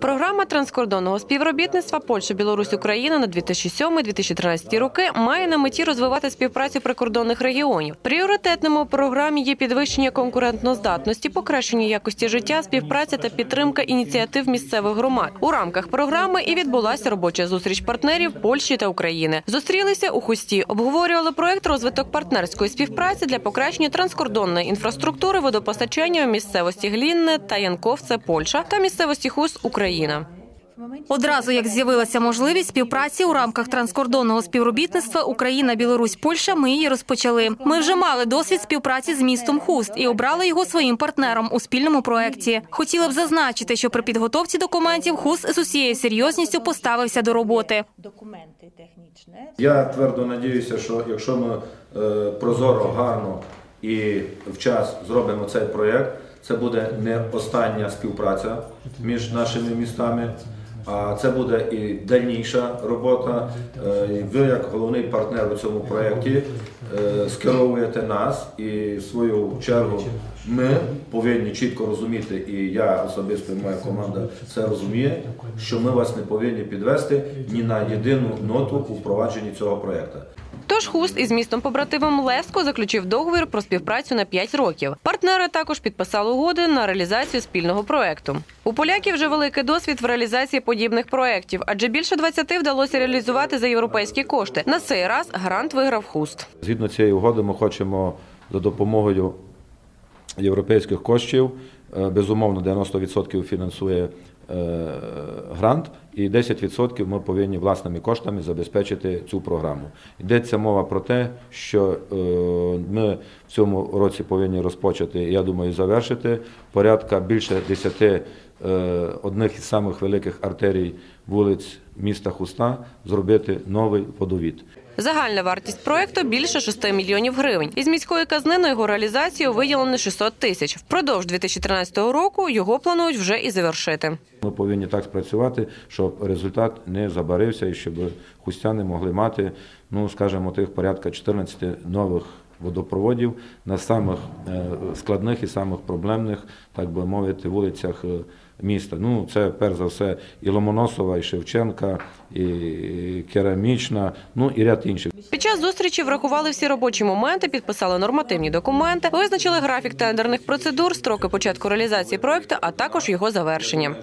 Програма транскордонного співробітництва Польща, Білорусь, Україна на 2007-2013 роки має на меті розвивати співпрацю прикордонних регіонів. Пріоритетними у програмі є підвищення конкурентноздатності, покращення якості життя, співпраця та підтримка ініціатив місцевих громад. У рамках програми і відбулася робоча зустріч партнерів Польщі та України. Зустрілися у Хусті, обговорювали проект розвиток партнерської співпраці для покращення транскордонної інфраструктури водопостачання у місцевості Глінне та Янковце, Польща та місцевості Хуст, Україна. Одразу як з'явилася можливість співпраці у рамках транскордонного співробітництва Україна, Білорусь, Польща. Ми її розпочали. Ми вже мали досвід співпраці з містом Хуст і обрали його своїм партнером у спільному проєкті. Хотіла б зазначити, що при підготовці документів Хуст з усією серйозністю поставився до роботи. Я твердо надіюся, що якщо ми е, прозоро, гарно і в час зробимо цей проєкт, це буде не остання співпраця між нашими містами, а це буде і дальніша робота. Е, Ви, як головний партнер у цьому проєкті, е, скеровуєте нас і в свою чергу ми повинні чітко розуміти, і я особисто, і моя команда це розуміє, що ми вас не повинні підвести ні на єдину ноту у впровадженні цього проєкту. Тож Хуст із містом побратимом Леско заключив договір про співпрацю на 5 років. Партнери також підписали угоди на реалізацію спільного проекту. У поляків вже великий досвід в реалізації подібних проєктів, адже більше 20 вдалося реалізувати за європейські кошти. На цей раз грант виграв Хуст. Згідно цієї угоди, ми хочемо за допомогою європейських коштів, е, безумовно, 90% фінансує е, грант, і 10% ми повинні власними коштами забезпечити цю програму. Йдеться мова про те, що е, ми в цьому році повинні розпочати, я думаю, завершити порядка більше 10 е, одних із самих великих артерій вулиць міста Хуста зробити новий водовід. Загальна вартість проекту більше 6 мільйонів гривень. Із міської казни на його реалізацію виділено 600 тисяч. Впродовж 2013 року його планують вже і завершити. Ми повинні так спрацювати, щоб результат не забарився і щоб хустяни могли мати, ну скажімо, тих порядка 14 нових водопроводів на самих е, складних і самих проблемних, так би мовити, вулицях е, міста. Ну, це перш за все і Ломоносова, і Шевченка, і Керамічна, ну і ряд інших. Під час зустрічі врахували всі робочі моменти, підписали нормативні документи, визначили графік тендерних процедур, строки початку реалізації проекту, а також його завершення.